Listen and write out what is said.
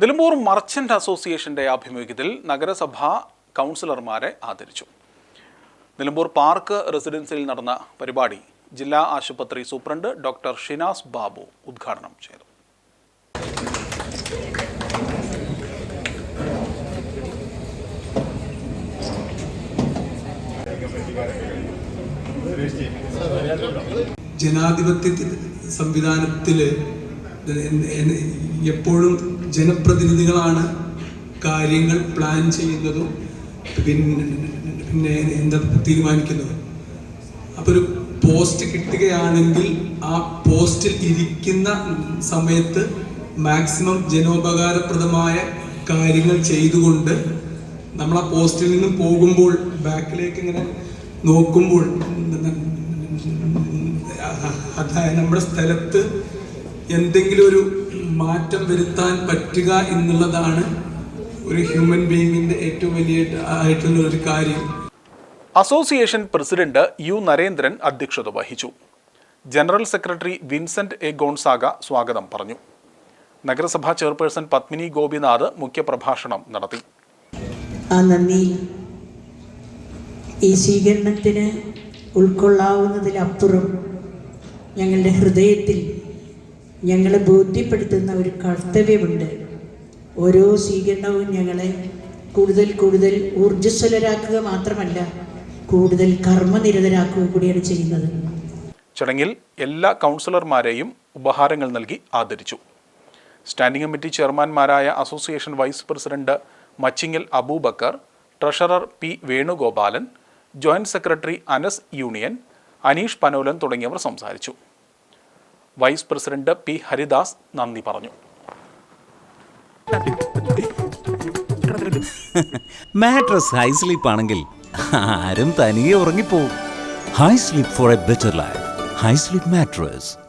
Nilambur merchant അസോസിയേഷന്റെ ആഭിമുഖ്യത്തിൽ നഗരസഭ കൗൺസിലർമാരെ ആദരിച്ചു. നിലമ്പൂർ പാർക്ക് റെസിഡൻസിയിൽ നടന്ന പരിപാടി ജില്ലാ ആശുപത്രി സൂപ്രണ്ട് ഡോക്ടർ ഷിനാസ് ബാബു ഉദ്ഘാടനം ചെയ്തു. ജനാധിപത്യ സംവിധാനത്തിൽ എപ്പോഴും ജനപ്രതിനിധികളാണ് കാര്യങ്ങൾ പ്ലാൻ ചെയ്യുന്നതും പിന്നെ പിന്നെ എന്താ തീരുമാനിക്കുന്നതും. അപ്പോൾ ഒരു പോസ്റ്റ് കിട്ടുകയാണെങ്കിൽ ആ പോസ്റ്റിൽ ഇരിക്കുന്ന സമയത്ത് മാക്സിമം ജനോപകാരപ്രദമായ കാര്യങ്ങൾ ചെയ്തുകൊണ്ട് നമ്മൾ ആ പോസ്റ്റിൽ നിന്ന് പോകുമ്പോൾ ബാക്കിലേക്ക് ഇങ്ങനെ നോക്കുമ്പോൾ അതായത് നമ്മുടെ സ്ഥലത്ത് എന്തെങ്കിലും ഒരു മാറ്റം വരുത്താൻ പറ്റുക എന്നുള്ളതാണ് ഒരു ഹ്യൂമൻ ബീങ്ങിന്റെ ഏറ്റവും വലിയ ആയിട്ടുള്ള ഒരു കാര്യം. അസോസിയേഷൻ പ്രസിഡന്റ് യു നരേന്ദ്രൻ അധ്യക്ഷത വഹിച്ചു. General secretary Vincent A Gonzaga സ്വാഗതം പറഞ്ഞു. നഗരസഭാ ചെയർപേഴ്സൺ പത്മിനി ഗോപിനാഥ് മുഖ്യപ്രഭാഷണം നടത്തി. ആ നന്ദി. ഈ സ്വീകരണത്തിന് ഉൾക്കൊള്ളാവുന്നതിലപ്പുറം ഞങ്ങളുടെ ഹൃദയത്തിൽ ഞങ്ങളെ ബോധ്യപ്പെടുത്തുന്ന ഒരു കർത്തവ്യമുണ്ട്. ഓരോ സ്വീകരണവും ഞങ്ങളെ കൂടുതൽ കൂടുതൽ ഊർജസ്വലരാക്കുക മാത്രമല്ല കൂടുതൽ കർമ്മനിരതരാക്കുക കൂടിയാണ് ചെയ്യുന്നത്. ചടങ്ങിൽ എല്ലാ കൗൺസിലർമാരെയും ഉപഹാരങ്ങൾ നൽകി ആദരിച്ചു. Standing committee ചെയർമാൻമാരായ association vice president Machingal Abubakar treasurer P Venugopalan joint secretary Anas union Aneesh Panolan തുടങ്ങിയവർ സംസാരിച്ചു. വൈസ് പ്രസിഡന്റ് പി ഹരിദാസ് നന്ദി പറഞ്ഞു. മാട്രസ് ഹൈ സ്ലീപ്പ് ആണെങ്കിൽ ആരും തനിയെ ഉറങ്ങിപ്പോവും. High sleep for a better life. High sleep mattress.